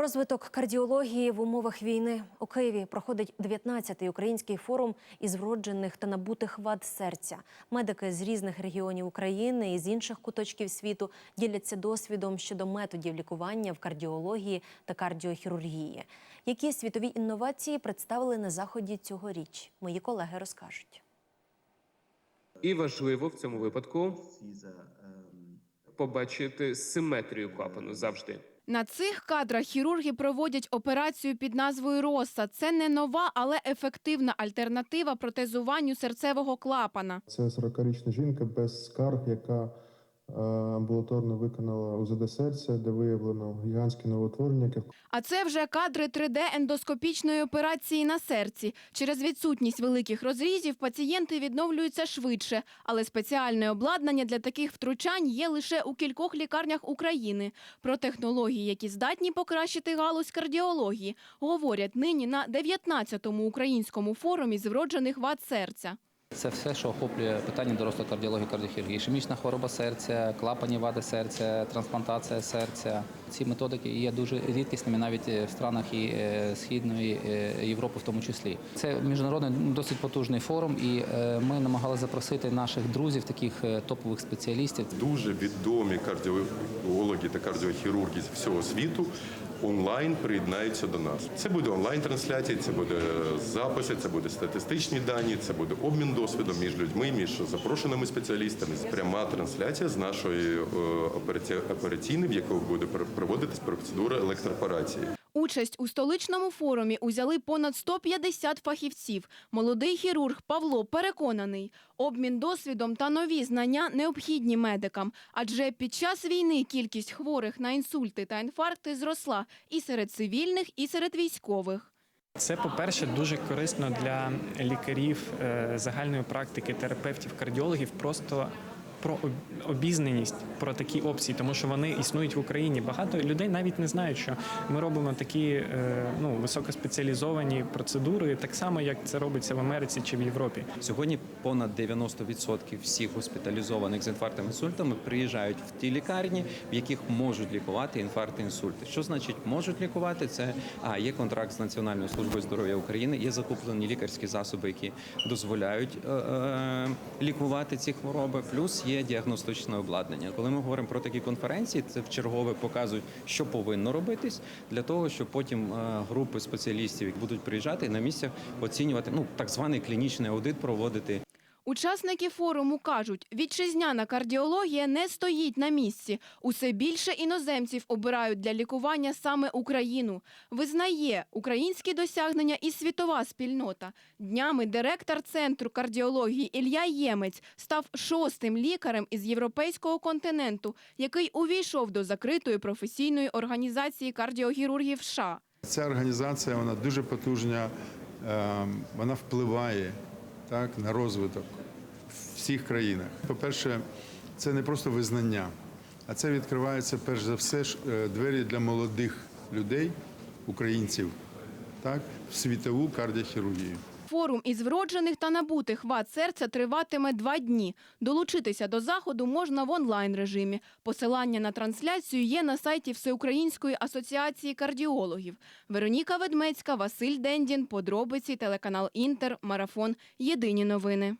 Розвиток кардіології в умовах війни у Києві проходить 19-й український форум із вроджених та набутих вад серця. Медики з різних регіонів України і з інших куточків світу діляться досвідом щодо методів лікування в кардіології та кардіохірургії. Які світові інновації представили на заході цьогоріч? Мої колеги розкажуть. І важливо в цьому випадку побачити симетрію клапану завжди. На цих кадрах хірурги проводять операцію під назвою Роса. Це не нова, але ефективна альтернатива протезуванню серцевого клапана. Це 40-річна жінка без скарг, яка амбулаторно виконала УЗД серця, де виявлено гігантське новоутворення, яке А це вже кадри 3D-ендоскопічної операції на серці. Через відсутність великих розрізів пацієнти відновлюються швидше, але спеціальне обладнання для таких втручань є лише у кількох лікарнях України. Про технології, які здатні покращити галузь кардіології, говорять нині на 19-му українському форумі з вроджених вад серця. Це все, що охоплює питання дорослої кардіології, кардіохірургії, ішемічна хвороба серця, клапані вади серця, трансплантація серця. Ці методики є дуже рідкісними навіть в странах і е, Східної е, Європи, в тому числі. Це міжнародний ну, досить потужний форум, і е, ми намагалися запросити наших друзів, таких е, топових спеціалістів. Дуже відомі кардіологи та кардіохірурги з всього світу онлайн приєднаються до нас. Це буде онлайн-трансляція, це буде записи, це буде статистичні дані, це буде обмін досвідом між людьми, між запрошеними спеціалістами. Пряма трансляція з нашої е, операційної, в якої буде пр- проводитись процедура електропорації. Участь у столичному форумі узяли понад 150 фахівців. Молодий хірург Павло переконаний, обмін досвідом та нові знання необхідні медикам, адже під час війни кількість хворих на інсульти та інфаркти зросла і серед цивільних, і серед військових. Це, по-перше, дуже корисно для лікарів е, загальної практики, терапевтів, кардіологів, просто про обізнаність про такі опції, тому що вони існують в Україні. Багато людей навіть не знають, що ми робимо такі е, ну, високоспеціалізовані процедури, так само як це робиться в Америці чи в Європі. Сьогодні понад 90% всіх госпіталізованих з інфарктом інсультами приїжджають в ті лікарні, в яких можуть лікувати інфаркти інсульти. Що значить можуть лікувати? Це а є контракт з Національною службою здоров'я України, є закуплені лікарські засоби, які дозволяють е, е, лікувати ці хвороби. Плюс є діагностичне обладнання. Коли ми говоримо про такі конференції, це в чергове показують, що повинно робитись для того, щоб потім е, групи спеціалістів, які будуть приїжджати на місцях оцінювати ну так званий клінічний аудит проводити. Учасники форуму кажуть, вітчизняна кардіологія не стоїть на місці. Усе більше іноземців обирають для лікування саме Україну. Визнає українські досягнення і світова спільнота. Днями директор центру кардіології Ілля Ємець став шостим лікарем із європейського континенту, який увійшов до закритої професійної організації кардіохірургів США. Ця організація вона дуже потужна, е, вона впливає так, на розвиток всіх країнах. По-перше, це не просто визнання, а це відкривається перш за все ж, е, двері для молодих людей, українців, так, в світову кардіохірургію. Форум із вроджених та набутих вад серця триватиме два дні. Долучитися до заходу можна в онлайн режимі. Посилання на трансляцію є на сайті Всеукраїнської асоціації кардіологів. Вероніка Ведмецька, Василь Дендін, подробиці, телеканал Інтер, Марафон. Єдині новини.